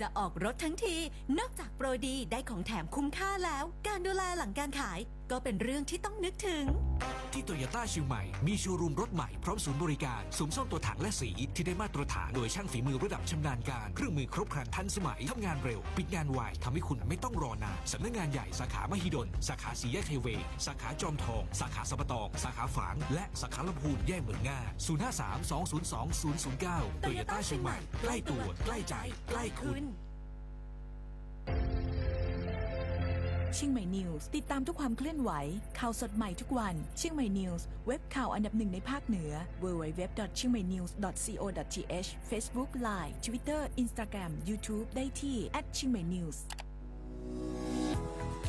จะออกรถทั้งที นอกจากโปรดีได้ของแถมคุ้มค่าแล้ว การดูแลหลังการขายก็เป็นเรื่องที่ต้องนึกถึง ที่โตโยต้าเชียงใหม่ มีโชว์รูมรถใหม่พร้อมศูนย์บริการสูมซ่อมตัวถังและสี ที่ได้มาตรฐานโดยช่างฝีมือระดับชำนาญการ เครื่องมือครบครันทันสมัยทำงานเร็ว ปิดงานไวทำให้คุณไม่ต้องรอนานสำนักงานใหญ่สาขามหิดล สาขาสีแยกไฮเวย์สาขาจอมทอง สาขาสัปตอง สาขาฝาง และสาขาลำพูนแยกเหมืองง่า053 202 009โตโยต้าเชียงใหม่ใกล้ตัวใกล้ใจใกล้คุณ เชียงใหม่นิวส์ติดตามทุกความเคลื่อนไหว ข่าวสดใหม่ทุกวันเชียงใหม่นิวส์เว็บข่าวอันดับหนึ่งในภาคเหนือ www.chiangmainews.co.th Facebook Line Twitter Instagram YouTube ได้ที่เชียงใหม่นิวส์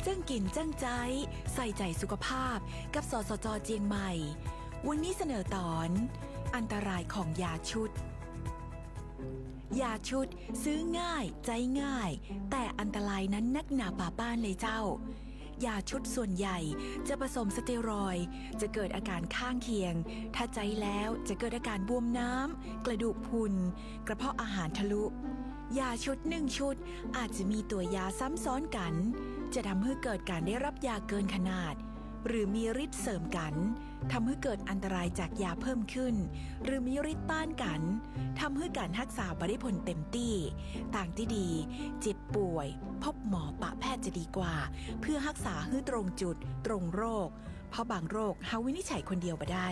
จ้างกินจ้างใจ ใส่ใจสุขภาพ กับสสจเจียงใหม่ วันนี้เสนอตอน อันตรายของยาชุด ยาชุด ซื้อง่าย ใจง่าย แต่อันตรายนั้นนักหนาป่าบ้านเลยเจ้ายาชุดส่วนใหญ่จะผสมสเตียรอย จะเกิดอาการข้างเคียง ถ้าใจแล้วจะเกิดอาการบวมน้ำ กระดูกพุน กระเพาะอาหารทะลุ ยาชุดหนึ่งชุด อาจจะมีตัวยาซ้ำซ้อนกัน จะทำให้เกิดการได้รับยาเกินขนาด หรือมีฤทธิ์เสริมกัน ทำให้เกิดอันตรายจากยาเพิ่มขึ้น หรือมีฤทธิ์ต้านกันทำให้การรักษาบริผลเต็มที่ ต่างที่ดี เจ็บป่วย พบหมอปะแพทย์จะดีกว่า เพื่อรักษาให้ตรงจุด ตรงโรค เพราะบางโรคหาวินิจฉัยคนเดียวมาได้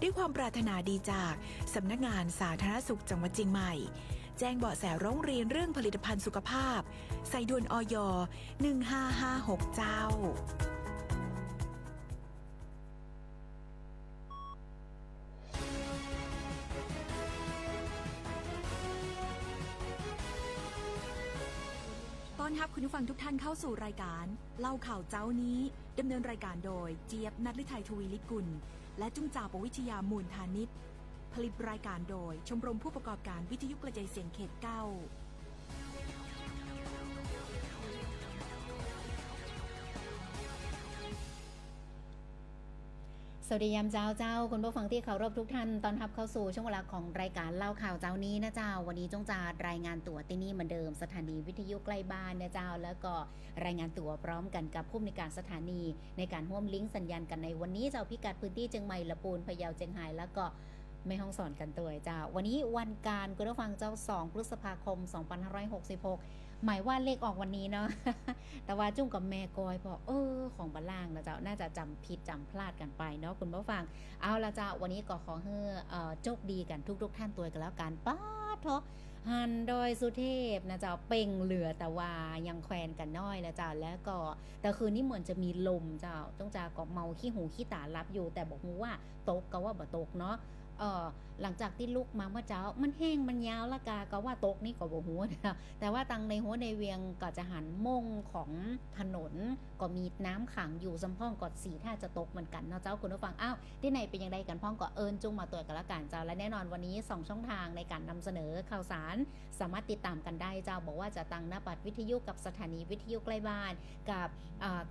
ด้วยความปรารถนาดีจากสำนักงานสาธารณสุขจังหวัดเชียงใหม่ แจ้งเบาะแสร้องเรียนเรื่องผลิตภัณฑ์สุขภาพ ใส่ด่วนออย1556 เจ้า คุณผู้ฟังทุกท่านเข้าสู่รายการ เล่าข่าวเจ้านี้ดำเนินรายการโดยเจี๊ยบนัทลิไทยทวีลิกุล และจุ้งจ่าปวิทยามูลธานิตผลิตรายการโดยชมรมผู้ประกอบการวิทยุกระจายเสียงเขตเก้า สวัสดียามเจ้าเจ้าคุณผู้ฟังที่เคารพทุกท่านตอนรับเข้าสู่ช่วงเวลาของรายการเล่าข่าวเจ้านี้นะเจ้า วันนี้จงจะรายงานตัวที่นี่เหมือนเดิมสถานีวิทยุใกล้บ้านนะเจ้า แล้วก็รายงานตัวพร้อมกันกับผู้มีการสถานีในการห่วมลิงก์สัญญาณกันในวันนี้เจ้าพิกัดพื้นที่เชียงใหม่ละปูนพะเยาเชียงรายแล้วก็ แม่ห้องสอนกันตัวเจ้า วันนี้วันการคุณผู้ฟังเจ้า 2 พฤษภาคม 2566 หมายว่าเลขออกวันนี้เนาะแต่ว่าจุ้งกับแม่กอยพอเออ ของบัลล่างนะเจ้าน่าจะจำผิดจำพลาดกันไปเนาะคุณผู้ฟัง เอาละเจ้าวันนี้ก็ขอให้เอ่อโชคดีกันทุก ๆ ท่านตัวกันแล้วกันป้าดเถอะหันดอยสุเทพนะเจ้าเป่งเหลือแต่ว่ายังแควนกันน้อยนะเจ้าแล้วก็แต่คืนนี้เหมือนจะมีลมเจ้าต้องจาก็เมาขี้หูขี้ตารับอยู่ แต่บอกมูว่าตกก็ว่าบ่ตกเนาะ เออหลังจากที่ลุกมาเมื่อเช้า มันแห้งมันยาวละกาก็ว่าตกนี่ก็บ่หัวนะแต่ว่าตังในหัวในเวียงก็จะหันมงของถนนก็มีน้ำขังอยู่ซัมพ่องกอดสีถ้าจะตกเหมือนกันเนาะเจ้าคุณผู้ฟังอ้าวที่ไหนเป็นยังไงกันพ่องก็เอิญจุงมาตัวกันละกันเจ้าและแน่นอนวันนี้ 2 ช่องทางในการนำเสนอข่าวสาร สามารถติดตามกันได้เจ้าบอกว่าจะตังหน้าปัดวิทยุกับสถานีวิทยุใกล้บ้าน กับ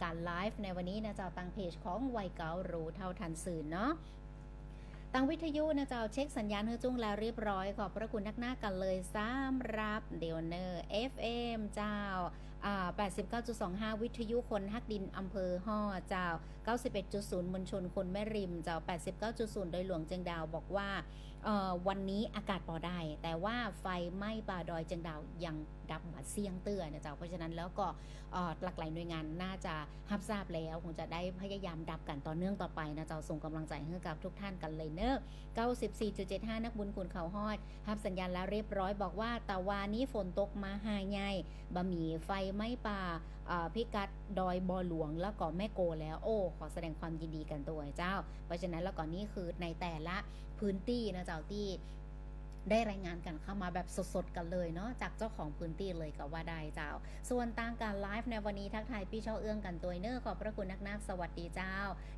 การไลฟ์ในวันนี้นะเจ้าตังเพจของวัยเก่ารู้เท่าทันสื่อเนาะ ตังวิทยุนะเจ้าเช็คสัญญาณเฮือจุ้งแล้วเรียบร้อยขอบพระคุณนักหน้ากันเลยสามรับเดวเนอร์ FM เจ้าอ่า89.25 วิทยุคนฮักดินอำเภอห่อเจ้า 91.0มวลชนคนแม่ริมเจ้า 89.0 โดยหลวงเจียงดาวบอกว่าวันนี้อากาศพอได้ แต่ว่าไฟไหม้ป่าดอยเจียงดาวยังดับบัดเสียงเตือนนะเจ้า เพราะฉะนั้นแล้วก็หลากหลายหน่วยงานน่าจะรับทราบแล้วคงจะได้พยายามดับกันต่อเนื่องต่อไปนะเจ้าส่งกำลังใจให้กับทุกท่านกันเลยเนอะ94.75 นักบุญคุณเขาฮอดรับสัญญาณแล้วเรียบร้อยบอกว่าตะวานี้ฝนตกมาหายใหญ่บะหมี่ไฟไหม้ป่าพิกัดดอยบอหลวงแล้วก็แม่โกแล้วโอ้ขอแสดงความยินดีกันตัวเจ้า เพราะฉะนั้นแล้วก็นี่คือในแต่ละพื้นที่นะเจ้าที่ ได้รายงานกันเข้ามาแบบสดๆกันเลยเนาะจากเจ้าของพื้นที่เลยก็ว่าได้เจ้า ส่วนต่างการไลฟ์ในวันนี้ทักทายพี่เช่าเอื้องกันตัวเนอร์ขอบพระคุณนักๆสวัสดีเจ้า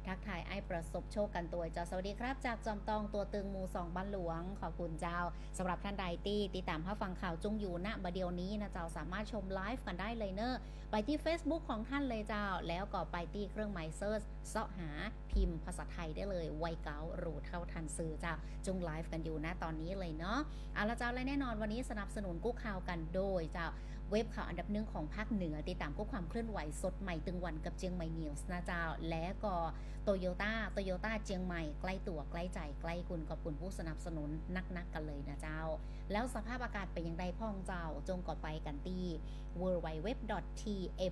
ทักทายไอ้ประสบโชคกันตัวเจ้าสวัสดีครับ จากจอมตองตัวตึงมูสองบ้านหลวงขอบคุณเจ้าสำหรับท่านใดที่ติดตามรับฟังข่าวจุงอยู่ณบัดเดียวนี้นะเจ้าสามารถชมไลฟ์กันได้เลยเนอะไปที่ Facebook ของท่านเลยเจ้า แล้วก็ไปที่เครื่องหมายเซิร์ชเสาะหาพิมพ์ภาษาไทยได้เลยไวเก๋ารู้เท่าทันสื่อเจ้าจุงไลฟ์กันอยู่ณตอนนี้เลยเนาะนาะเอาละเจ้าและแน่นอนวันนี้สนับสนุนกู้ข่าวกันโดยเจ้าเว็บข่าวอันดับหนึ่งของภาคเหนือติดตามกู้ความเคลื่อนไหวสดใหม่ตึงวันกับเจียงใหม่นิวส์นะเจ้า และก็โตโยต้าโตโยต้าเจียงใหม่ใกล้ตัวใกล้ใจใกล้คุณขอบคุณผู้สนับสนุนนักๆกันเลยนะเจ้า แล้วสภาพอากาศเป็นย่างไรพ่องเจ้า จงก่อไปกันที่ w w w t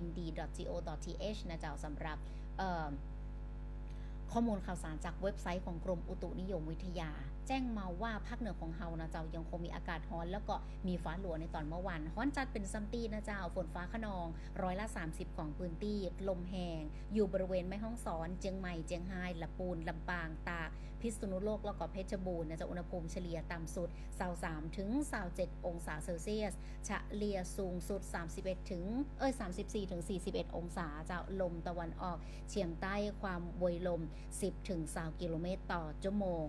m d g o t h นะเจ้าสำหรับข้อมูลข่าวสารจากเว็บไซต์ของกรมอุตุนิยมวิทยา แจ้งมาว่าภาคเหนือของเฮานะเจ้ายังคงมีอากาศร้อน แล้วก็มีฟ้าหลวในตอนเมื่อวานร้อนจัดเป็นซัมตีนะเจ้าฝนฟ้าขนองร้อยละ 30 ของพื้นที่ลมแหงอยู่บริเวณแม่ฮ่องสอน เจียงใหม่เจียงไฮ้ลำปูนลำปางตากพิษณุโลกแล้วก็เพชรบูรณ์นะจ้าอุณหภูมิเฉลี่ยต่ำสุด23ถึง27องศาเซลเซียสเฉลี่ยสูงสุด 31ถึงเอ้ย34ถึง41 องศาเจ้าลมตะวันออกเฉียงใต้ความบวยลม 10ถึง20กิโลเมตรต่อชั่วโมง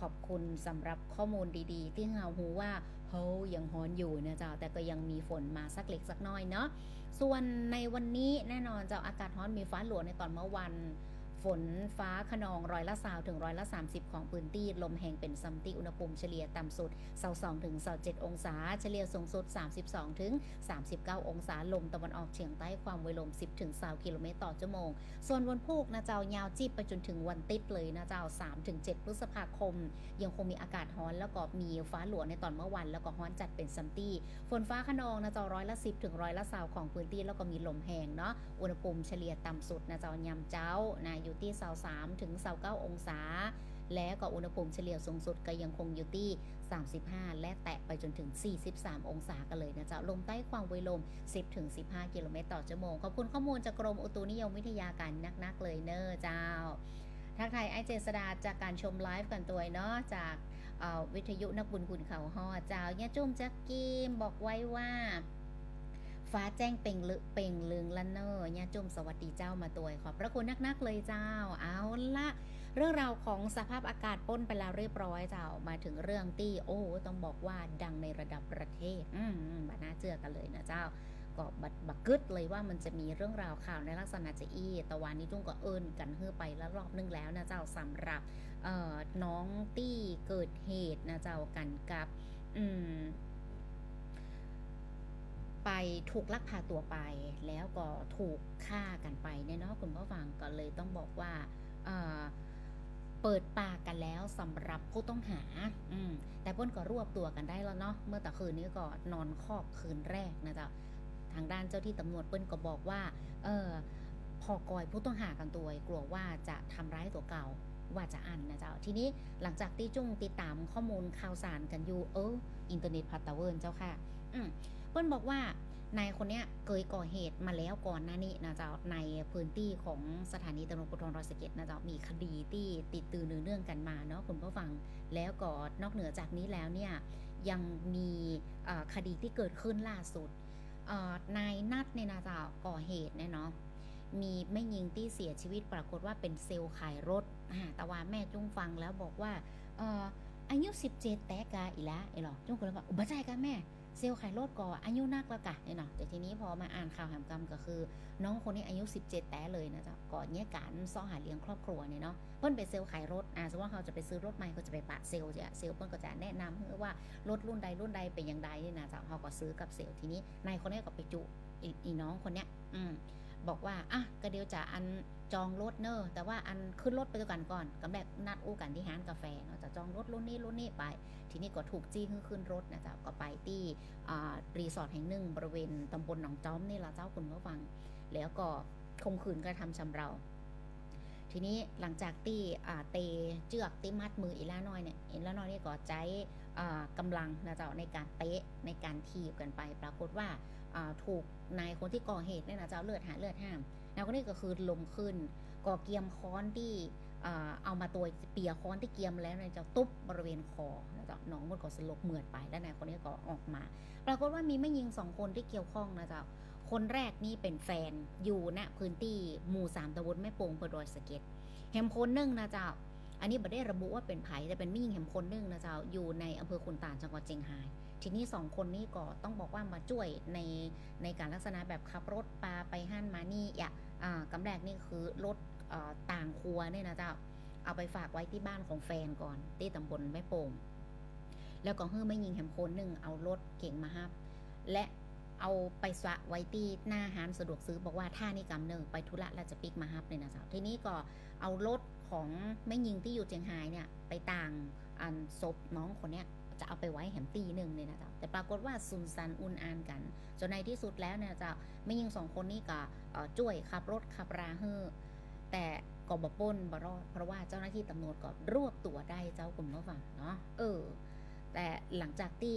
ขอบคุณสำหรับข้อมูลดีๆ ที่เฮาหูว่าเฮายังฮ้อนอยู่นะเจ้าแต่ก็ยังมีฝนมาสักเล็กสักน้อยเนาะส่วนในวันนี้แน่นอนเจ้าอากาศฮ้อนมีฟ้าหลวงในตอนเมื่อวัน ฝนฟ้าขนองร้อยละสาวถึงร้อยละ 30 ของพื้นที่ ลมแห่งเป็นซัมติอุณหภูมิเฉลี่ยต่ำสุด22ถึง27องศา เฉลี่ยสูงสุด 32 ถึง 39 องศา ลมตะวันออกเฉียงใต้ความไวลม 10 ถึง20กิโลเมตรต่อชั่วโมง ส่วนวันพุกนะเจ้ายาวจีบไปจนถึงวันติดเลยนะเจ้า3ถึง7พฤษภาคม ยังคงมีอากาศร้อนแล้วก็มีฟ้าหลวงในตอนเมื่อวัน แล้วก็ร้อนจัดเป็นซัมตี้ ฝนฟ้าขนองนะเจ้าร้อยละ 10 ถึงร้อยละ20ของพื้นที่แล้วก็มีลมแห้งเนาะ อุณหภูมิเฉลี่ยต่ำสุดนะเจ้ายามเจ้านะอยูู่่ที่23ถึง29องศา และก็อุณหภูมิเฉลี่ยสูงสุดก็ยังคงอยู่ที่ 35 และแตะไปจนถึง 43 องศากันเลยนะจ้าลมใต้ความไวลม 10ถึง15 กิโลเมตรต่อชั่วโมง ขอบคุณข้อมูลจากกรมอุตุนิยมวิทยาการนักๆเลยเนอเจ้าทักทายไอเจษดาจากการชมไลฟ์กันตัวเนาะจากวิทยุนักบุญคุณเขาฮอเจ้าเนี่ยจุ้มจักกีมบอกไว้ว่า ฟ้าแจ้งเป่งลึเป่งลึงละเนอเนี่ยจุ้มสวัสดีเจ้ามาตัวขอบพระคุณนักๆเลยเจ้า เอาละเรื่องราวของสภาพอากาศป้นไปแล้วเรียบร้อยเจ้ามาถึงเรื่องที่โอ้ต้องบอกว่าดังในระดับประเทศ อืมมบาน่าเชื่อกันเลยนะเจ้าก็บัดบักกึดเลยว่ามันจะมีเรื่องราวข่าวในลักษณะจะอี้ตะวันนี้จุ้งก็เอิญกันเฮือไปแล้วรอบนึงแล้วนะเจ้าสำหรับเอ่อน้องตี้เกิดเหตุนะเจ้ากันกับ อืม ไปถูกลักพาตัวไป แล้วก็ถูกฆ่ากันไปเนี่ยเนาะคุณผู้ฟังก็เลยต้องบอกว่าเเปิดปากกันแล้วสำหรับผู้ต้องหา อืม แต่เพิ่นก็รวบตัวกันได้แล้วเนาะ เมื่อตะคืนนี้ก็นอนคอกคืนแรกนะจ๊ะ ทางด้านเจ้าที่ตำรวจเปิ้นก็บอกว่า เออพอกอยผู้ต้องหากันตัว กลัวว่าจะทำร้ายตัวเก่า ว่าจะอันนะเจ้า ทีนี้หลังจากที่จุ้งติดตามข้อมูลข่าวสารกันอยู่ เออ อินเทอร์เน็ตพัตตะเวิร์นเจ้าค่ะ อืม เปิ้ลบอกว่านายคนเนี้ยเคยก่อเหตุมาแล้วก่อนหน้านี้นะเจ้าในพื้นที่ของสถานีตำรวจภูธรรอยสเก็ดนะเจ้ามีคดีที่ติดตือเนื่องกันมาเนาะคุณผู้ฟังแล้วก็นอกเหนือจากนี้แล้วเนี่ยยังมีคดีที่เกิดขึ้นล่าสุดนายนัดเนี่ยนะเจ้าก่อเหตุเนี่ยเนาะมีแม่ยิงที่เสียชีวิตปรากฏว่าเป็นเซลล์ขายรถแต่ว่าแม่จุ้งฟังแล้วบอกว่าอายุ 17 แต่กาอีละไอ้หรอจุ้งก็เลยว่าอุบัติใจกันแม่ เซลล์ขายรถก่ออายุนักแล้วกะเนี่ยเนาะแต่ทีนี้พอมาอ่านข่าวแหมกรรมก็คือ น้องคนนี้อายุ 17 แต่เลยนะจ๊ะก่อนเนี่ยการซ่อหาเลี้ยงครอบครัวเนี่ยเนาะเพิ่นเป็นเซลล์ขายรถอ่าสมมติว่าเขาจะไปซื้อรถใหม่ก็จะไปปะเซลล์จ้ะเซลล์เพิ่นก็จะแนะนำให้ว่ารถรุ่นใดรุ่นใดเป็นอย่างใดเนี่ยนะจ๊ะเขาก็ซื้อกับเซลล์ทีนี้นายคนนี้ก็ไปจุอีอีน้องคนเนี้ยอืมบอกว่าอะก็เดี๋ยวจะอัน จองรถเนอะแต่ว่าอันขึ้นรถไปด้วยกันก่อนกำแบกนัดอู้กันที่ร้านกาแฟเนาะจะจองรถรุ่นนี้รุ่นนี้ไป ทีนี้ก็ถูกจี้ขึ้นรถนะจ๊ะก็ไปที่รีสอร์ทแห่งหนึ่งบริเวณตำบลหนองจอมนี่ละเจ้าคุณผู้ฟัง แล้วก็คมขืนกระทำชำเรา ทีนี้หลังจากที่เตเจือกที่มัดมืออีล่าน้อยเนี่ยอีล่าน้อยนี่ก็ใจอ่ากำลังนะเจ้าในการเตะในการทีบกันไป ปรากฏว่าอ่าถูกนายคนที่ก่อเหตุเนี่ยนะเจ้าเลือดหาเลือดห้าม นายคนนี้ก็คือลมขึ้น ก่อเกียมค้อนที่เอามาตัวเปียค้อนที่เกียมแล้วนี่ยจะตุ๊บบริเวณคอนะจ๊ะน้องมันก็สลบเหมือดไปแล้วนายคนนี้ก็ออกมา ปรากฏว่ามีแม่ยิงสองคนที่เกี่ยวข้องนะจ๊ะคนแรกนี่เป็นแฟนอยู่ณพื้นที่หมู่สามตำบลแม่โป่งเปิดรอยสะเก็ดแฮมคนนึ่งนะจ๊ะอันนี้ไม่ได้ระบุว่าเป็นไผ่แต่เป็นแม่ยิงแฮมคนนึ่งนะจ๊ะอยู่ในอำเภอคุนตานจังหวัดเชียงราย ทีนี้สองคนนี้ก็ต้องบอกว่ามาช่วยในในการลักษณะแบบขับรถปลาไปห้านมานี่อย่าอ่ากำแรกนี่คือรถต่างครัวเนี่ยนะเจ้าเอาไปฝากไว้ที่บ้านของแฟนก่อนที่ตำบลแม่โป่งแล้วก็เฮ้อไม่ยิงแหมโคนหนึ่งเอารถเก่งมาฮับ และเอาไปสวะไว้ที่หน้าห้านสะดวกซื้อบอกว่าถ้านี่กำเนิงไปธุระแล้วจะปิกมาฮับเลยนะเจ้าทีนี้ก็เอารถของแม่ยิงที่อยู่เจียงไฮ้เนี่ยไปต่างอันศพน้องคนเนี้ย จะเอาไปไว้แหมตีหนึ่งเลยนะเจ้าแต่ปรากฏว่าซุนซันอุนอานกัน จนในที่สุดแล้วเนี่ยเจ้าไม่ยิงสองคนนี้ก็เอ่อช่วยขับรถขับราเฮอแต่ก็บปล้นบรอดเพราะว่าเจ้าหน้าที่ตำรวจก็รวบตัวได้เจ้ากลุ่มก็ฟังเนาะเออ แต่หลังจากที่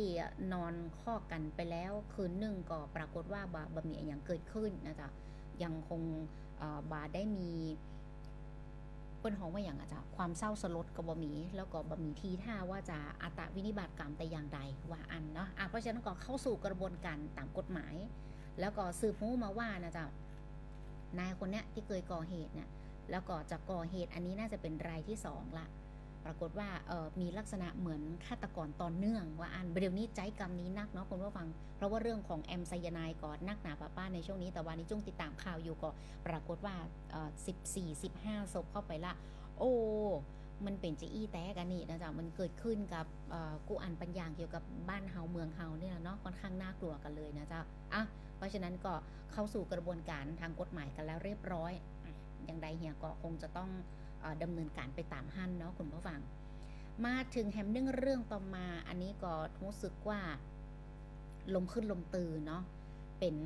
นอนข้อกันไปแล้วคืนหนึ่งก็ปรากฏว่าบาบะมีอย่างเกิดขึ้นนะจ๊ะยังคงเอ่อบาได้มี เปิ้นห้องว่าอย่างอะจ๊ะความเศร้าสลดกับบะหมีแล้วก็บะหมีทีท่าว่าจะอาตวินิบาตกรรมแต่อย่างใดว่าอันเนาะอะเพราะฉะนั้นก็เข้าสู่กระบวนการตามกฎหมาย แล้วก็สืบหู้มาว่านะจ๊ะนายคนเนี้ยที่เคยก่อเหตุเนี่ยแล้วก็จะก่อเหตุอันนี้น่าจะเป็นรายที่สองละ ปรากฏว่ามีลักษณะเหมือนฆาตกรตอนเนื่อง ว่าอันเดี๋ยวนี้ใจกรรมนี้นักเนาะคุณผู้ฟัง เพราะว่าเรื่องของแอมไซยานด์ก่อนนักหนาป้าป้าในช่วงนี้แต่วันนี้จุ้งติดตามข่าวอยู่ก็ปรากฏว่าเออสิบสี่สิบห้าศพเข้าไปละ โอ้มันเป็นจะอี้แต้กันนี่นะจ๊ะมันเกิดขึ้นกับอ่อกูอ่านปัญญาเกี่ยวกับบ้านเฮาเมืองเฮาเนี่ยเนาะค่อนข้างน่ากลัวกันเลยนะจ๊ะอะเพราะฉะนั้นก็เข้าสู่กระบวนการทางกฎหมายกันแล้วเรียบร้อยอย่างใดเฮียก็คงจะต้อง ดำเนินการไปตามหั่นเนาะคุณผู้ฟัง มาถึงแฮมเรื่องเรื่องต่อมาอันนี้ก็รู้สึกว่า ลมขึ้นลมตือเนาะเป็น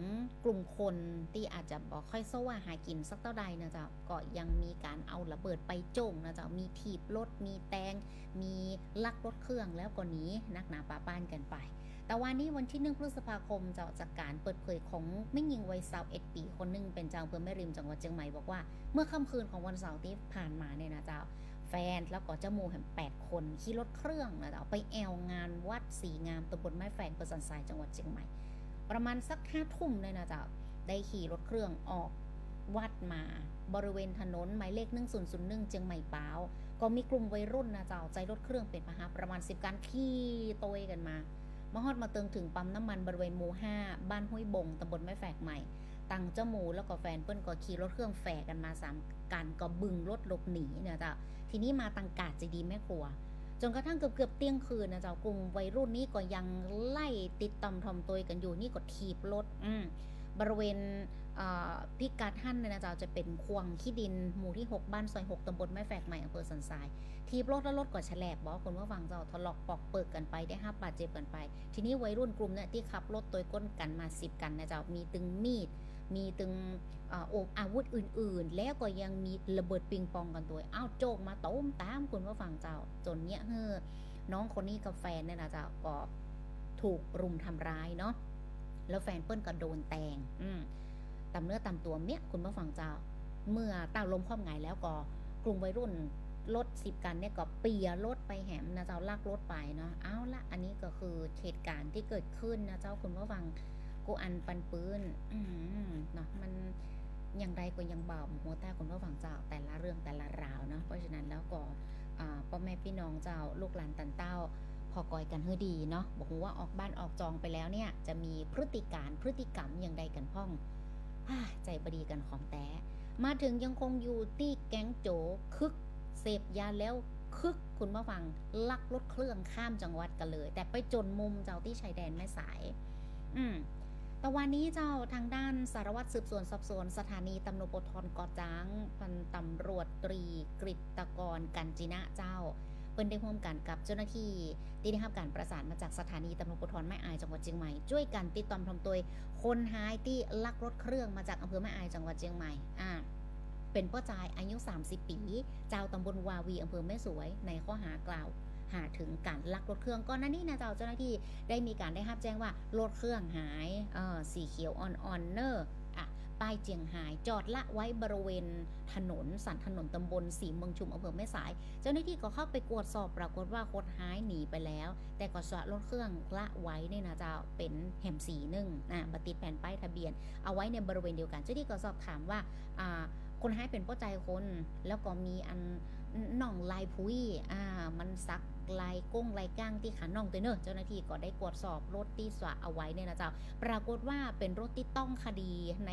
กลุ่มคนที่อาจจะบอกค่อยโซ่ว่าหากินสักเท่าใดนะจ๊ะก็ยังมีการเอาระเบิดไปโจงนะจ๊ะมีถีบรถมีแตง มีลักรถเครื่องแล้วก็นี้นักหนาป่าป้านกันไป แต่วันนี้วันที่หนึ่งพฤษภาคมจะจากการเปิดเผยของไม่ยิงวัยสาวเอ็ดปี คนหนึ่งเป็นเจ้าอำเภอแม่ริมจังหวัดเชียงใหม่บอกว่า เมื่อค่ำคืนของวันเสาร์ที่ผ่านมาเนี่ยนะเจ้าแฟนแล้วก็เจ้ามูแห่งแปดคนขี่รถเครื่องนะเจ๊ะไปแอวงานวัดสีงามตำบลไม้แฝงเปอร์สันทรายจังหวัดเชียงใหม่ ประมาณสักห้าทุ่มเลยนะเจ๊ะได้ขี่รถเครื่องออกวัดมาบริเวณถนนหมายเลข 1001เชียงใหม่ป้าว ก็มีกลุ่มวัยรุ่นนะเจ๊ะใจรถเครื่องเป็นพาหะประมาณ 10การขี่โตยกันมา มาฮอดมาเติงถึงปั๊มน้ำมันบริเวณหมู่5บ้านห้วยบงตำบลไม่แฝกใหม่ ตังเจ้าหมูแล้วก็แฟนเปิ้นก็ขี่รถเครื่องแฝกกันมาสามกันก็บึงรถหลบหนีเนี่ยจ้ะทีนี้มาตังกาดจะดีแม่ครัว จนกระทั่งเกือบเกือบเที่ยงคืนนะเจ้ากลุ่มวัยรุ่นนี้ก็ยังไล่ติดตอมทอมตัวกันอยู่นี่ก็ถีบรถอืมบริเวณ พิกัดท่านเนี่ยนะเจ้าจะเป็นควงขี้ดินหมู่ที่ 6 บ้านซอย 6ตำบลแม่แฝกใหม่อำเภอสันทราย ทีบรถแล้วรถก็แฉลบบอกคนว่าฟังเจ้าทะเลาะปอกเปิกกันไปได้ห้าบาดเจ็บกันไป ทีนี้วัยรุ่นกลุ่มเนี่ยที่ขับรถตัวก้นกันมาสิบกันนะเจ้ามีตึงมีด มีตึงเอ่อโอบอาวุธอื่น ๆ แล้วก็ยังมีระเบิดปิงปองกันตัวอ้าวโจกมาต้มตามคุณว่าฟังเจ้า จนเนี้ยเฮ้อน้องคนนี้กับแฟนเนี่ยนะเจ้าก็ถูกรุมทำร้ายเนาะแล้วแฟนเปิ้ลก็โดนแตงอืม ตำเนื้อตำตัวเนี้ยคุณว่าฟังเจ้า เมื่อตั้งลมครอบงายแล้วก็กลุ่มวัยรุ่นรถสิบกันเนี่ยก็เปียรถไปแหมนะเจ้าลากรถไปเนาะเอาละอันนี้ก็คือเหตุการณ์ที่เกิดขึ้นนะเจ้าคุณว่าฟังกูอันปันปืนเนาะมันอย่างไรก็ยังเบาหัวตาคนว่าฝังเจ้าแต่ละเรื่องแต่ละราวเนาะเพราะฉะนั้นแล้วก็พ่อแม่พี่น้องเจ้าลูกหลานตันเต้าพอกอยกันเฮือดีเนาะบอกว่าออกบ้านออกจองไปแล้วเนี่ยจะมีพฤติการพฤติกรรมอย่างใดกันพ่อง ใจบดีกันของแต่มาถึงยังคงอยู่ที่แก๊งโจคึก เสพยาแล้วคึกคุณมาฟังลักรถเครื่องข้ามจังหวัดกันเลย แต่ไปจนมุมเจ้าที่ชายแดนแม่สาย อืมแต่วันนี้เจ้าทางด้านสารวัตรสืบสวนสอบสวนสถานีตำรวจปทรกอจางพันตำรวจตรีกฤตกรกันจินะเจ้า เปิ้นได้ร่วมกันกับเจ้าหน้าที่ที่ได้รับการประสานมาจากสถานีตำรวจปทรแม่อายจังหวัดเชียงใหม่ช่วยกันติดตามทำตัวคนหายที่ลักรถเครื่องมาจากอำเภอแม่อายจังหวัดเชียงใหม่อ่าเป็นพ่อจายอายุ 30 ปี เจ้าตำบลวาวีอำเภอแม่สวย ในข้อหากล่าว หาถึงการลักรถเครื่องก่อนหน้านี้นะเจ้าเจ้าหน้าที่ได้มีการได้รับแจ้งว่ารถเครื่องหายเออสีเขียวอ่อนๆเนอร์ ป้ายเจียงหาย จอดละไว้บริเวณถนนสันถนนตำบลสีเมืองชุมอำเภอแม่สาย เจ้าหน้าที่ก็เข้าไปตรวจสอบปรากฏว่าคนหายหนีไปแล้ว แต่ก็สะรถเครื่องละไว้เนี่ยนะจ้าเป็นแหมสีหนึ่งอะบัติดแผ่นป้ายทะเบียน เอาไว้ในบริเวณเดียวกัน เจ้าหน้าที่ก็สอบถามว่าอ่าคนหายเป็นพ่อใจคน แล้วก็มีอันน่องลายพุยอ่ามันซัก ลายก้งลายก้างที่ขาน่องตัวเนอะเจ้าหน้าที่ก็ได้ตรวจสอบรถที่สวะเอาไว้เนี่ยนะเจ้าปรากฏว่าเป็นรถที่ต้องคดีใน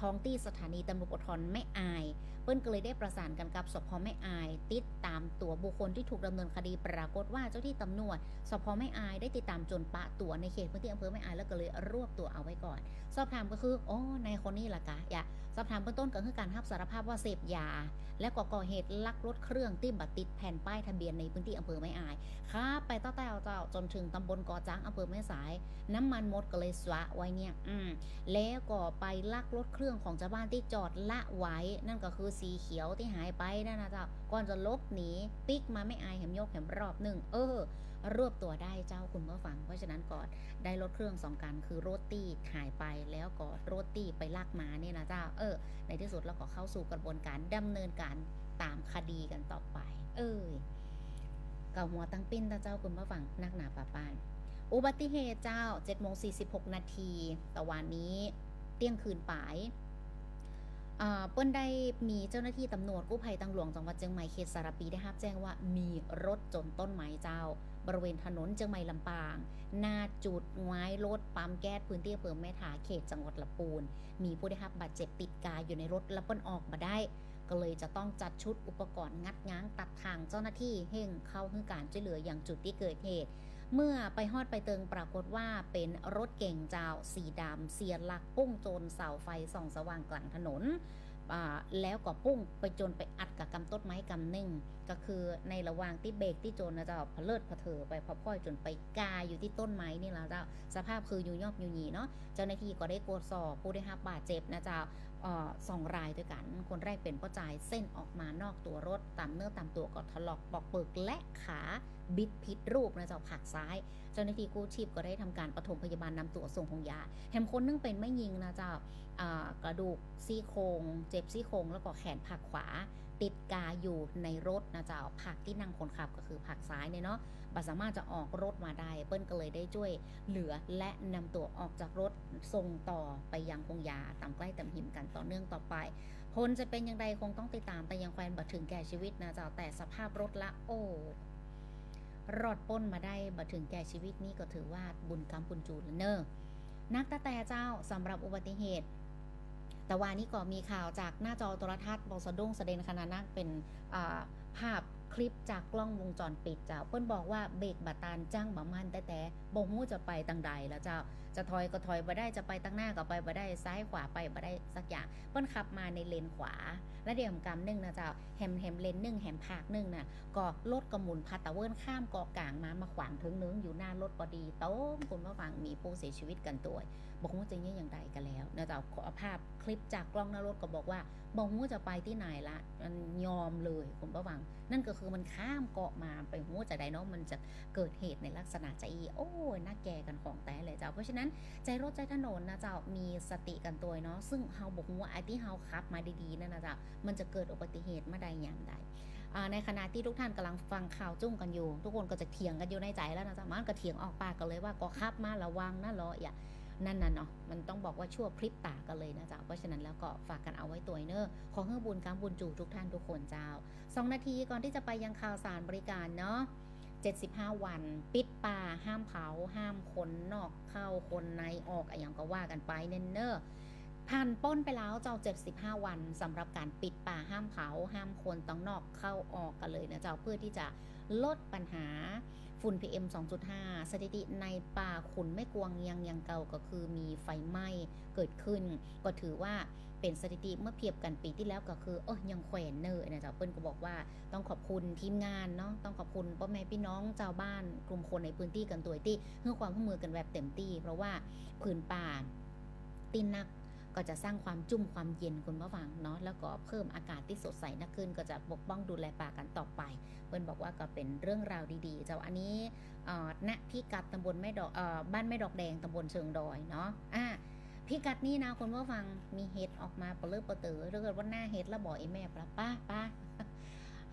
ท้องที่สถานีตำรวจภูธรแม่อาย เปิ้ลก็เลยได้ประสานกันกับสพแม่อาย ติดตามตัวบุคคลที่ถูกดำเนินคดี ปรากฏว่าเจ้าที่ตำรวจสพแม่อายได้ติดตามจนปะตัวในเขตพื้นที่อำเภอแม่อายแล้วก็เลยรวบตัวเอาไว้ก่อน สอบถามก็คือโอ้ในคนนี้ล่ะกะอย่าสอบถามเบื้องต้นก็คือการรับสารภาพว่าเสพยา และก็ก่อเหตุลักรถเครื่องที่บัตรติดแผ่นป้ายทะเบียนในพื้นที่อำเภอแม่อายข้าไปต้าแต้วเจ้าจนถึงตำบลกอจ้างอำเภอแม่สาย น้ำมันหมดก็เลยสวะไว้เนี่ย อืมแล้วก็ไปลักรถเครื่องของชาวบ้านที่จอดละไว้ นั่นก็คือสีเขียวที่หายไปนั่นนะเจ้าก่อนจะลบหนีปิกมาไม่อายแหมยกแหมรอบหนึ่งเออ รวบตัวได้เจ้าคุณเมื่อฟัง เพราะฉะนั้นก่อนได้รถเครื่องสองคันคือโรตี้หายไปแล้วก็โรตี้ไปลากมาเนี่ยนะเจ้า เออ ในที่สุดเราก็เข้าสู่กระบวนการดำเนินการตามคดีกันต่อ ก่าหัวตั้งปิ้นนะเจ้าคุณเมื่อฟังนักหนาป่าปาน อุบัติเหตุเจ้า7โมง46นาทีแต่วันนี้เที่ยงคืนป่ายอ่าเปิ้นได้มีเจ้าหน้าที่ตำรวจกู้ภัยตังหลวงจังหวัดเชียงใหม่เขตสารปีได้รับแจ้งว่ามีรถจนต้นไม้เจ้า บริเวณถนนเชียงใหม่ลำปาง หน้าจุดไว้รถปั๊มแก๊สพื้นที่อำเภอแม่ถาเขตจังหวัดลำปูน มีผู้ได้รับบาดเจ็บติดกายอยู่ในรถแล้วเปิ้นออกมาได้ ก็เลยจะต้องจัดชุดอุปกรณ์งัดง้างตัดทางเจ้าหน้าที่เฮ่งเข้าให้การช่วยเหลืออย่างจุดที่เกิดเหตุ เมื่อไปฮอดไปเติงปรากฏว่าเป็นรถเก่งเจ้าสีดำเสียหลักปุ้งโจนเสาไฟส่องสว่างกลางถนนแล้วก็ปุ้งไปจนไปอัดกับกำต้นไม้กำหนึ่ง ก็คือในระหว่างที่เบรกที่โจนนะเจ้าพเลิดพเถอไปพอพ่อยจนไปกาอยู่ที่ต้นไม้นี่แล้วเจ้าสภาพคืออยู่ยอบอยู่หยีเนาะเจ้าหน้าที่ก็ได้ตรวจสอบผู้ได้รับบาดเจ็บนะเจ้าอ่อสองรายด้วยกัน คนแรกเป็นป้าจ่ายเส้นออกมานอกตัวรถตามเนื้อตามตัวก็ถลอกปอกเปิกและขาบิดผิดรูปนะเจ้าผักซ้าย เจ้าหน้าที่กู้ชีพก็ได้ทำการปฐมพยาบาลนำตัวส่งโรงพยาบาลแถมคนนึงเป็นไม่ยิงนะเจ้ากระดูกซี่โครงเจ็บซี่โครงแล้วก็แขนผักขวา ติดกาอยู่ในรถนะเจ้าผักที่นั่งคนขับก็คือผักซ้ายเนี่ยเนาะบัสามารถจะออกรถมาได้ เปิ้ลก็เลยได้ช่วยเหลือและนำตัวออกจากรถส่งต่อไปยังคงยาตามใกล้ตามหิมกันต่อเนื่องต่อไป ผลจะเป็นอย่างไรคงต้องติดตามแต่ยังแควนบัถึงแก่ชีวิตนะเจ้าแต่สภาพรถละโอ้รอดป้นมาได้บัถึงแก่ชีวิตนี่ก็ถือว่าบุญกรรมบุญจูนเนอะนักตะแต่เจ้าสำหรับอุบัติเหตุ แต่วานี่ก็มีข่าวจากหน้าจอโทรทัศน์บอสด้งแสดงขนาดนักเป็นภาพคลิปจากกล้องวงจรปิดเจ้า เปิ้นบอกว่าเบรกบัตานจ้างบะมันแต่แต่บ่ฮู้จะไปตังใดแล้วเจ้า จะถอยก็ถอยบ่ได้จะไปตั้งหน้าก็ไปบ่ได้ซ้ายขวาไปบ่ได้สักอย่าง เปิ้นขับมาในเลนขวา และเดี๋ยวกำหนึ่งนะเจ้าแฮมแฮมเลนหนึ่งแฮมภาคหนึ่งน่ะก็รถกระมุนพัดตะเวินข้ามเกาะกลางมามาขวางถึงนึงอยู่หน้ารถพอดีโต้มคุณผู้ฟังมีผู้เสียชีวิตกันตัวบอกว่าจะเนี่ยอย่างไรกันแล้วนะเจ้าขอภาพคลิปจากกล้องหน้ารถก็บอกว่าบอกว่าจะไปที่ไหนละมันยอมเลยคุณผู้ฟัง นั่นก็คือมันข้ามเกาะมาไปหัวจะไดเนาะมันจะเกิดเหตุในลักษณะใจอีโอ้ยน่าแก่กันของแต่เลยเจ้าเพราะฉะนั้นใจรถใจถนนนะเจ้ามีสติกันตัวเนาะซึ่งเฮาบอกว่าไอ้ที่เฮาขับมาดีๆนั่นนะเจ้ามันจะเกิดอุบัติเหตุเมื่อใดอย่างใดในขณะที่ทุกท่านกำลังฟังข่าวจุ้งกันอยู่ ทุกคนก็จะเถียงกันอยู่ในใจแล้วนะจ้ามันก็เถียงออกปากกันเลยว่าก็ขับมาระวังนะเหรออย่า นั่นน่ะเนาะมันต้องบอกว่าชั่วพริบตากันเลยนะเจ้าเพราะฉะนั้นแล้วก็ฝากกันเอาไว้ตัวเนอะขอให้บุญกรรมบุญจูทุกท่านทุกคนเจ้าสองนาทีก่อนที่จะไปยังข่าวสารบริการเนาะ75 วัน ปิดป่าห้ามเผา ห้ามคนนอกเข้าคนในออกอะไรอย่างก็ว่ากันไปเนนเนอร์ผ่านป้นไปแล้วเจ้า 75 วันสำหรับการปิดป่าห้ามเผา ห้ามคนต้องนอกเข้าออกกันเลยนะเจ้าเพื่อที่จะลดปัญหา ฝุ่น PM 2.5 สถิติในป่าขุนไม่กวงยังยังเก่าก็คือมีไฟไหม้เกิดขึ้น ก็ถือว่าเป็นสถิติเมื่อเทียบกันปีที่แล้วก็คือเออยังแขวนเนอร์นะเจ้าเปิ้ลก็บอกว่าต้องขอบคุณทีมงานเนาะต้องขอบคุณพ่อแม่พี่น้องชาวบ้านกลุ่มคนในพื้นที่กันตัวที่เพื่อความร่วมมือกันแบบเต็มที่ เพราะว่าผืนป่าตินนัก ก็จะสร้างความจุ่มความเย็นคุณผู้ฟังเนาะแล้วก็เพิ่มอากาศที่สดใสนักขึ้น ก็จะปกป้องดูแลป่ากันต่อไปเปิ้นบอกว่าก็เป็นเรื่องราวดีๆ เจ้าอันนี้เอ่อณพิกัดตำบลแม่ดอกออบ้านแม่ดอกแดงตำบลเชิงดอยเนาะอ่าพิกัดนี้นะคุณผู้ฟังมีเห็ดออกมาเปลือกเปลือถ้าเกิดว่าหน้าเห็ดแล้วบอกไอ้แม่ปะป้าป้า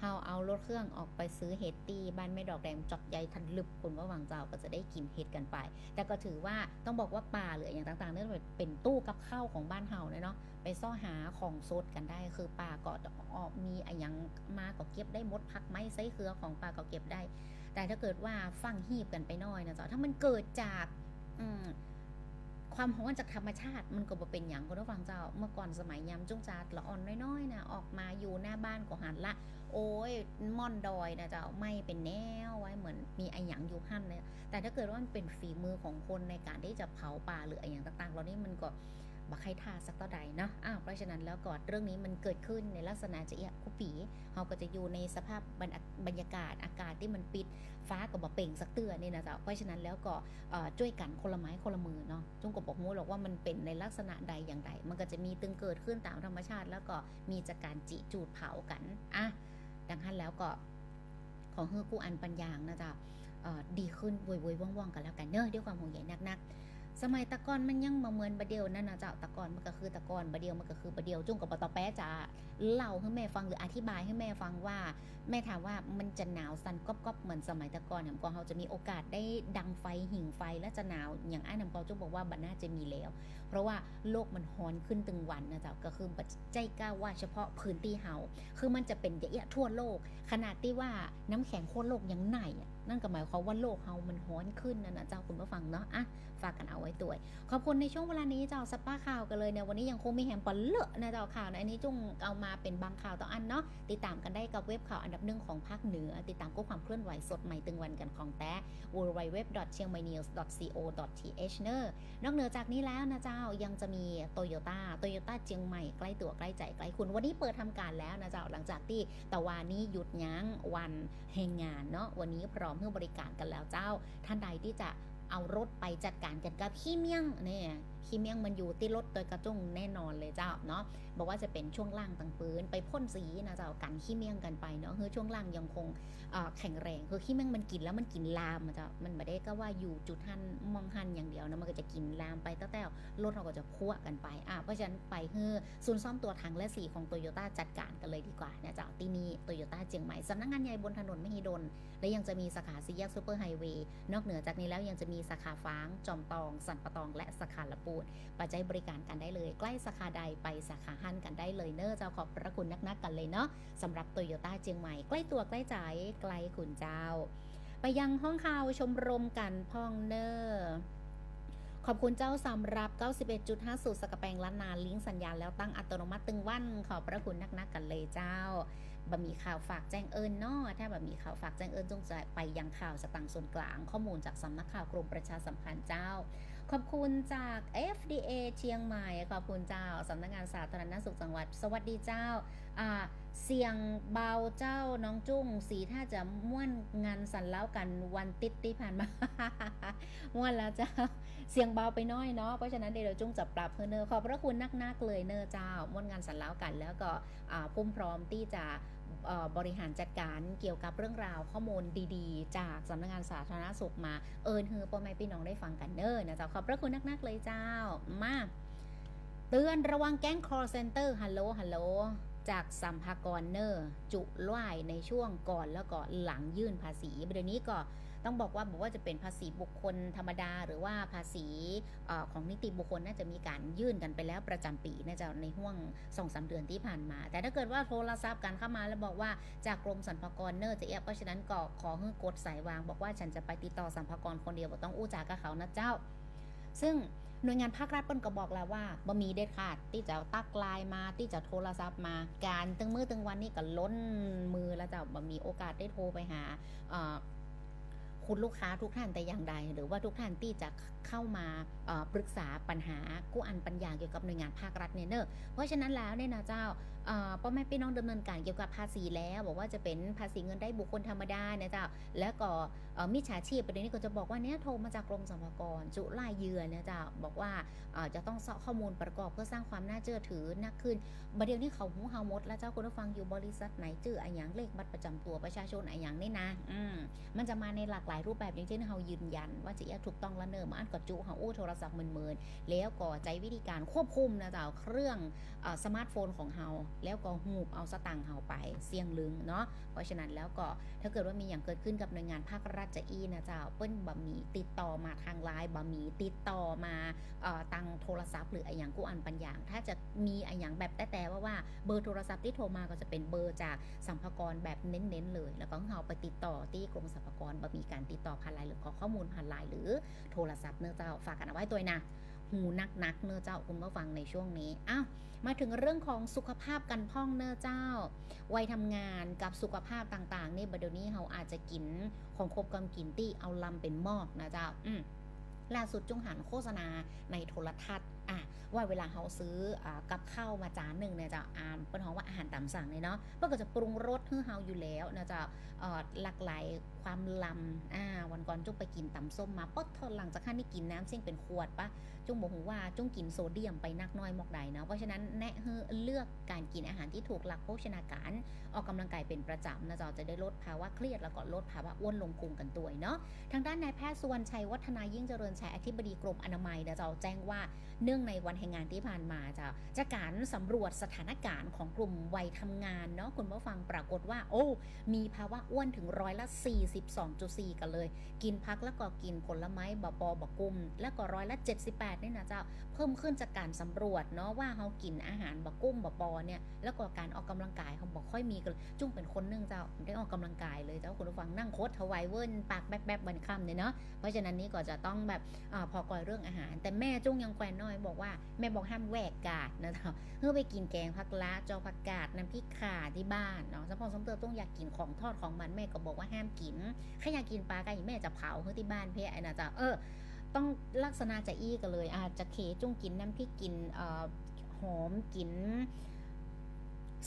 าเอารถเครื่องออกไปซื้อเห็ดตีบ้านแม่ดอกแดงจอกใหญ่ทันลึบคุณผู้ฟังเจ้าก็จะได้กินเห็ดกันไป แต่ก็ถือว่าต้องบอกว่าป่าหรืออย่างต่างๆเนี่ยเป็นตู้กับข้าวของบ้านเฮาเนาะไปซ่อหาของสดกันได้ คือป่าก็ออกมีอะไรอย่างมาก็เก็บได้มดพักไม้ไส้เครือของป่าก็เก็บได้ แต่ถ้าเกิดว่าฟังฮีบกันไปน้อยนะเจ้าถ้ามันเกิดจากอืม ความร้อนจากธรรมชาติมันก็บ่เป็นอย่างคุณผู้ฟังเจ้า เมื่อก่อนสมัยยามจุ้งจาดละอ่อนน้อยๆนะออกมาอยู่หน้าบ้านก็หันละ โอ้ยม่อนดอยนะเจ้าไม่เป็นแนวไว้เหมือนมีไอหยังอยู่หั่นเลยแต่ถ้าเกิดว่ามันเป็นฝีมือของคนในการที่จะเผาป่าหรือไอหยังต่างๆเหล่านี้มันก็ บักใครท่าสักเท่าใดเนาะอ้าวเพราะฉะนั้นแล้วก็เรื่องนี้มันเกิดขึ้นในลักษณะจะเอียคุปีเราก็จะอยู่ในสภาพบรรยากาศอากาศที่มันปิดฟ้าก็บ่เป่งสักเตือนนี่นะจ้าเพราะฉะนั้นแล้วก็ช่วยกันคนละไม้คนละมือเนาะจุงก็บอกมูหรอกว่ามันเป็นในลักษณะใดอย่างใด มันก็จะมีตึงเกิดขึ้นตามธรรมชาติ แล้วก็มีจากการจิจูดเผากันอะดังนั้นแล้วก็ขอให้กูอันปัญญางนะจ๊ะดีขึ้นวยๆว่องๆกันแล้วกันเนอะด้วยความห่วงใยนักๆ สมัยตะกอนมันยังมาเหมือนบะเดียวนั่นนะเจ้าตะกอนมันก็คือตะกอนบะเดียวมันก็คือบะเดียวจุ้งกับปะตอแป๊ะจะเล่าให้แม่ฟังหรืออธิบายให้แม่ฟังว่า แม่ถามว่ามันจะหนาวสันก๊อบๆเหมือนสมัยตะกอนเนี่ยก็เราจะมีโอกาสได้ดังไฟหิ่งไฟและจะหนาวอย่างอ้ายน้ำกอจุ้งบอกว่าบันน่าจะมีแล้ว เพราะว่าโลกมันฮ้อนขึ้นตึงวันนะเจ้าก็คือปัจจัยกล้าว่าเฉพาะพื้นที่เฮาคือมันจะเป็นอย่างเงี้ยทั่วโลก ขนาดที่ว่าน้ำแข็งโคตรโลกยังไหนนั่นก็หมายความว่าโลกเฮามันฮ้อนขึ้นนะนะเจ้าคุณผู้ฟังเนาะอะฝากกันเอาไว้ตัวขอบคุณในช่วงเวลานี้เจ้าสปาข่าวกันเลยเนี่ยวันนี้ยังคงมีแหมปอนเลอะนะเจ้าข่าวนะอันนี้จุงเอามาเป็นบางข่าวต่ออันเนาะติดตามกันได้กับเว็บข่าวอันดับหนึ่งของภาคเหนือ ติดตามก็ความเคลื่อนไหวสดใหม่ตึงวันกันของแต้ w w w c h i a n g m a i n e w s c o th เนอนอกเหนือจากนี้แล้วนะเจ้ายังจะมีโตโยต้าโตโยต้าเชียงใหม่ใกล้ตัวใกล้ใจใกล้คุณวันนี้เปิดทำการแล้วนะเจ้าหลังจากที่ตะวานี้หยุดยั้งวันแห่งงานเนาะวันนี้พร้อมให้บริการกันแล้วเจ้า ท่านใดที่จะ เอารถไปจัดการกันกับพี่เมี่ยงเนี่ย ขี้เมี่ยงมันอยู่ที่รถโดยกระจุงแน่นอนเลยเจ้าเนาะบอกว่าจะเป็นช่วงล่างต่างปืนไปพ่นสีนะเจ้ากันขี้เมี่ยงกันไปเนาะคือช่วงล่างยังคงแข็งแรงคือขี้แมงมันกินแล้วมันกินลามมันจะมันไม่ได้ก็ว่าอยู่จุดหันมองหันอย่างเดียวนะมันก็จะกินลามไปตั้งแต่รถเราก็จะคั่วกันไปอะเพราะฉะนั้นไปเฮือศูนย์ซ่อมตัวถังและสีของโตโยต้าจัดการกันเลยดีกว่านะจ๊ะที่นี่โตโยต้าเชียงใหม่สำนักงานใหญ่บนถนนมหิดลและยังจะมีสาขาสี่แยกซูเปอร์ไฮเวย์นอกเหนือจากนี้แล้วยังจะมีสาขาฟ้างจอมตอง สันปะตองและสาขาละปูดไปใช้บริการกันได้เลย ใกล้สาขาใดไปสาขาหันกันได้เลยเนอะเจ้าขอบพระคุณนักๆกันเลยเนาะสำหรับโตโยต้าเชียงใหม่ใกล้ตัวใกล้ใจไกลขุนเจ้า ไปยังห้องข่าวชมรมกันพ่องเนอร์ขอบคุณเจ้าสำหรับ 91.5 สูตรสกปแปงล้านนาลิงก์สัญญาณแล้วตั้งอัตโนมัติตึงวัน ขอบพระคุณนักๆกันเลยเจ้าบะมีข่าวฝากแจ้งเอิญเนาะถ้าบะมีข่าวฝากแจ้งเอิญจงจะไปยังข่าวสตังค์ส่วนกลาง ข้อมูลจากสำนักข่าวกรมประชาสัมพันธ์เจ้า ขอบคุณจาก FDA เชียงใหม่ ขอบคุณเจ้าสำนักงานสาธารณสุขจังหวัด สวัสดีเจ้าอ่าเสียงเบาเจ้าน้องจุ้ง สีถ้าจะม่วนงานสันเล้ากันวันติดที่ผ่านมา ม่วนแล้วเจ้า เสียงเบาไปน้อยเนาะเพราะฉะนั้นเดี๋ยวจุ้งจะปรับเพื่อเนอขอบพระคุณนักๆเลยเนอเจ้าม่วนงานสันเล้ากัน แล้วก็อ่าพุ่มพร้อมที่จะ บริหารจัดการเกี่ยวกับเรื่องราวข้อมูลดีๆ จากสำนักงานสาธารณสุขมาเอิญเฮือพ่อแม่พี่น้องได้ฟังกันเนอนะเจ้าขอบพระคุณนักๆเลยเจ้ามาเตือนระวังแก๊ง call center ฮัลโหลฮัลโหลจากสัมภากรเนอร์ จุล่ายในช่วงก่อนแล้วก็หลังยื่นภาษีเดี๋ยวนี้ก็ ต้องบอกว่าบอกว่าจะเป็นภาษีบุคคลธรรมดา หรือว่าภาษีอของนิติบุคคลน่าจะมีการยื่นกันไปแล้วประจำปีน่าจะในห่วงสองสาเดือนที่ผ่านมา แต่ถ้าเกิดว่าโทรศัพท์กันเข้ามาแล้วบอกว่าจากกรมสรรพากรเนอร์จะเอียบเพราะฉะนั้นก็ขอให้กดสายวาง บอกว่าฉันจะไปติดต่อสรรพากรคนเดียวบ่ต้องอู้จากกับเขานะเจ้า ซึ่งหน่วยงานภาครัฐเปิ้นก็บอกแล้วว่าบ่มีเด็ดขาดที่จะตักไลน์มาที่จะโทรศัพท์มาการตึงมือตึงวันนี่ก็ล้นมือแล้วเจ้าบ่มีโอกาสได้โทรไปหาเอ่อ คุณลูกค้าทุกท่านแต่อย่างใด หรือว่าทุกท่านที่จะ เข้ามาปรึกษาปัญหากู้อันปัญญาเกี่ยวกับหน่วยงานภาครัฐเนี่ยเนอะเพราะฉะนั้นแล้วเนี่ยนะเจ้าพ่อแม่พี่น้องดำเนินการเกี่ยวกับภาษีแล้ว บอกว่าจะเป็นภาษีเงินได้บุคคลธรรมดานะเจ้าแล้วก็มิจฉาชีพประเด็นนี้ก็จะบอกว่าเนี่ยโทรมาจากกรมสรรพากรจุลายเยือนเนี่ยเจ้าบอกว่าจะต้องเสาะข้อมูลประกอบเพื่อสร้างความน่าเชื่อถือนักขึ้นประเดี๋ยวนี้เขาหูเฮาหมดแล้วเจ้าคุณผู้ฟังอยู่บริษัทไหนจื่ออะหยังเลขบัตรประจำตัวประชาชนอะหยังนี่นะอืมมันจะมาในหลากหลายรูปแบบอย่างเช่นเฮายืนยัน ว่าจะถูกต้องละเนิมอันก็จุเฮาอู้โทรศัพท์หมื่นๆแล้วก็ใจวิธีการควบคุมนะเจ้าเครื่องอสมาร์ทโฟนของเฮาแล้วก็หูบเอาสตังค์เฮาไปเสี่ยงลึงเนาะเพราะฉะนั้นแล้วก็ถ้าเกิดว่ามีอย่างเกิดขึ้นกับหน่วยงานภาครัฐจะอีนะเจ้าเปิ้นบะหมี่ติดต่อมาทางไลน์บะหมี่ติดต่อมาอตังโทรศัพท์หรือไออย่างกูอันปัญญาถ้าจะมีไออย่างแบบแต่แต่ว่าว่าเบอร์โทรศัพท์ที่โทรมาก็จะเป็นเบอร์จากสัมภากระแบบเน้นๆเลย แล้วก็เราไปติดต่อที่กรมสรรพากรบ่มีการติดต่อผ่านไลน์หรือขอข้อมูลผ่านไลน์หรือโทรศัพท์เนอเจ้าฝากกันเอาไว้ตัวนะหูนักนักเนื้อเจ้าคุณผู้ฟังในช่วงนี้อ้าวมาถึงเรื่องของสุขภาพกันพ่องเนื้อเจ้า วัยทำงานกับสุขภาพต่างๆนี่บัดเดี๋ยวนี้เราอาจจะกินของครบกำกินที่เอาลำเป็นหมอกนะเจ้า อืมล่าสุดจงหันโฆษณาในโทรทัศน์ อะว่าเวลาเราซื้ออกับข้าวมาจานหนึ่งเนี่ยจะอ่านเป็นห้องว่าอาหารตามสั่งเลยเนาะเพื่อก็จะปรุงรสให้เราอยู่แล้วนะจะหลากหลายความลำอ่าวันก่อนจุงไปกินตำส้มมาป๊อดทอดหลังจากขั้นนี่กินน้ำซึ่งเป็นขวดปะจุงบอกว่าจุงกินโซเดียมไปนักน้อยมอกใดเนาะเพราะฉะนั้นแนะให้เลือกการกินอาหารที่ถูกหลักโภชนาการออกกำลังกายเป็นประจำนะจ๊ะจะได้ลดภาวะเครียดแล้วก็ลดภาวะอ้วนลงพุงกันตัวเนาะทางด้านนายแพทย์สุวรรณชัยวัฒนายิ่งเจริญชัยอธิบดีกรมอนามัยนะจ๊ะแจ้งว่าเนื่องในวันแห่งงานที่ผ่านมาจะจากการสำรวจสถานการณ์ของกลุ่มวัยทำงานเนาะคุณผู้ฟังปรากฏว่า โอ้ มีภาวะอ้วนถึงร้อยละ 42.4 กันเลย กินพักแล้วก็กินผลไม้บปอบกุม แล้วก็ร้อยละ 78นี่นะเจ้าเพิ่มขึ้นจากการสำรวจเนาะว่าเขากินอาหารบกุ้มบปอเนี่ยแล้วก็การออกกำลังกายเขาบอกค่อยมีกันจุ้งเป็นคนนึงเจ้าได้ออกกำลังกายเลยเจ้าคุณผู้ฟังนั่งโคตรถวายเวิร์นปากแป๊บแบบบันคำเนี่ยเนาะเพราะฉะนั้นนี่ก็จะต้องแบบอพอกอยเรื่องอาหาร แต่แม่จุ้งยังแควนน้อยบอกว่าแม่บอกห้ามแหวกกาดนะเจ้าเพื่อไปกินแกงผักละจอผักกาดน้ำพริกข่าที่บ้านเนาะสมพงสมเติมต้องอยากกินของทอดของมันแม่ก็บอกว่าห้ามกินแค่อยากกินปลาไก่แม่จะเผาเพื่อที่บ้านเพื่อไอ้นะจ๊ะเออ ต้องลักษณะจะอี้กันเลยอาจจะเคจุ้งกินน้ำพริกกินเอ่อหอมกิน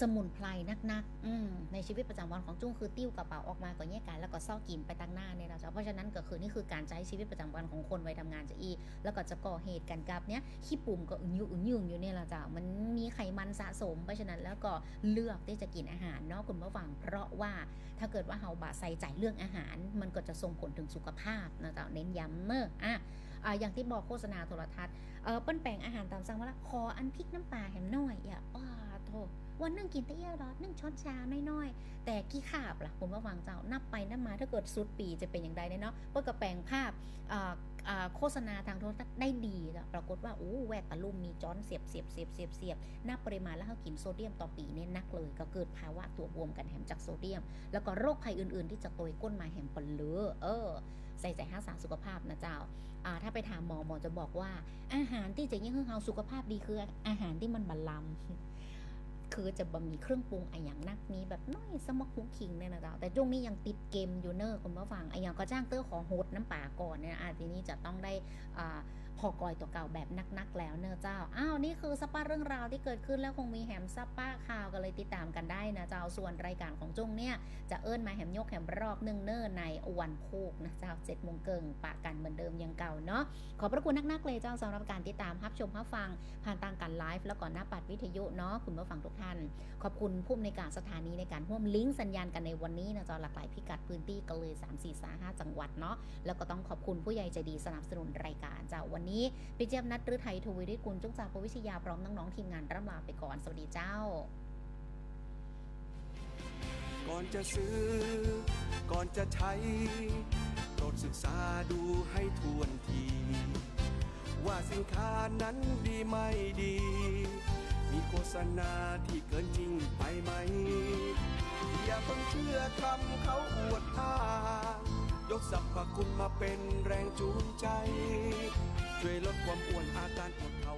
สมุนไพรนักๆอืมในชีวิตประจำวันของจุ้งคือติ้วกระเป๋าออกมาก่อนแยกกันแล้วก็เศร้ากินไปตั้งหน้าเนี่ยนะจ๊ะเพราะฉะนั้นก็คือนี่คือการใช้ชีวิตประจำวันของคนวัยทำงานจะอี แล้วก็จะก่อเหตุกันกับเนี้ยขี้ปุ่มก็อึ้งยุอึ้งยึงอยู่เนี่ยแหละจ้ะมันมีไขมันสะสม เพราะฉะนั้นแล้วก็เลือกที่จะกินอาหารเนาะคุณผู้ฟังเพราะว่าถ้าเกิดว่าเฮาบะใส่ใจเรื่องอาหาร มันก็จะส่งผลถึงสุขภาพนะจ๊ะเน้นย้ำเมื่ออะอ่าอย่างที่บอกโฆษณาโทรทัศน์เออเปิ้นแปลงอาหารตามสั่งว่าละขออันพริกน้ำปลาแหมหน่อยอย่าป้าโท วันหนึงกินแต่เอี้ยวรอหนึ่งช้อนชาน้อยๆ แต่กี่ขาบล่ะผมว่าฟังเจ้านับไปนับมาถ้าเกิดสุดปีจะเป็นอย่างไรเนาะเปิ้นก็แปลงภาพโฆษณาทางโทรทัศน์ได้ดีจ้ะปรากฏว่าโอ้แวกตะลุ่มมีจ้อนเสียบเสียบเสียบเสียบเสียบนับปริมาณแล้วเขากินโซเดียมต่อปีเนี่ยนักเลย ก็เกิดภาวะตัวบวมกันแหมจากโซเดียม แล้วก็โรคภัยอื่นๆ ที่จะโตยก้นมาแหมปนเลือเออ ใส่ใจรักษาสุขภาพนะเจ้าถ้าไปถามหมอหมอจะบอกว่า อาหารที่จะยิ่งให้เราสุขภาพดีคืออาหารที่มันบรรลำ คือจะบะมีเครื่องปรุงอะอย่างนักมีแบบน้อยสมกคุกคิงเนี่ยนะเจ้าแต่ช่วงนี้ยังติดเกมอยู่เนอร์คุณผู้ฟังอะอย่างก็จ้างเตอร์ของโฮดน้ำป่าก่อนเนี่ยอาทีนี้จะต้องได้อ่า พอกอยตัวเก่าแบบนักๆแล้วเนอะเจ้า อ้าวนี่คือสปาเรื่องราวที่เกิดขึ้นแล้วคงมีแหมสปาข่าวกันเลยติดตามกันได้นะเจ้า ส่วนรายการของจุงเนี่ยจะเอิ้นมาแหมยกแหมรอบหนึ่งเนอร์ในวันพูกนะเจ้าเจ็ดโมงเกิงปะกันเหมือนเดิมยังเก่าเนาะ ขอบพระคุณนักๆเลยเจ้าสำหรับการติดตามรับชมรับฟัง ผ่านทางการไลฟ์แล้วก็หน้าปัดวิทยุเนาะคุณผู้ฟังทุกท่าน ขอบคุณผู้อำนการสถานีในการร่วมลิงก์สัญญาณกันในวันนี้นะเจ้าหลากหลายพิกัดพื้นที่กันเลย3 4 3 5จังหวัดเนาะ แล้วก็ต้องขอบคุณผู้ใหญ่ใจดีสนับสนุนรายการเจ้าวันนี้พี่เจี๊ยบนัทหรือไทยทวีริกุลจุงจาปวิชยาพร้อมน้องๆทีมงานร่ำลาไปก่อน สวัสดีเจ้า ก่อนจะซื้อ ก่อนจะใช้โปรดศึกษาดูให้ทวนที ว่าสินค้านั้นดีไม่ดี มีโฆษณาที่เกินจริงไปไหม อย่าเพิ่งเชื่อคำเขาอวดอ้าง ยกสรรพคุณมาเป็นแรงจูงใจ ช่วยลดความอ้วนอาการปวดเข่า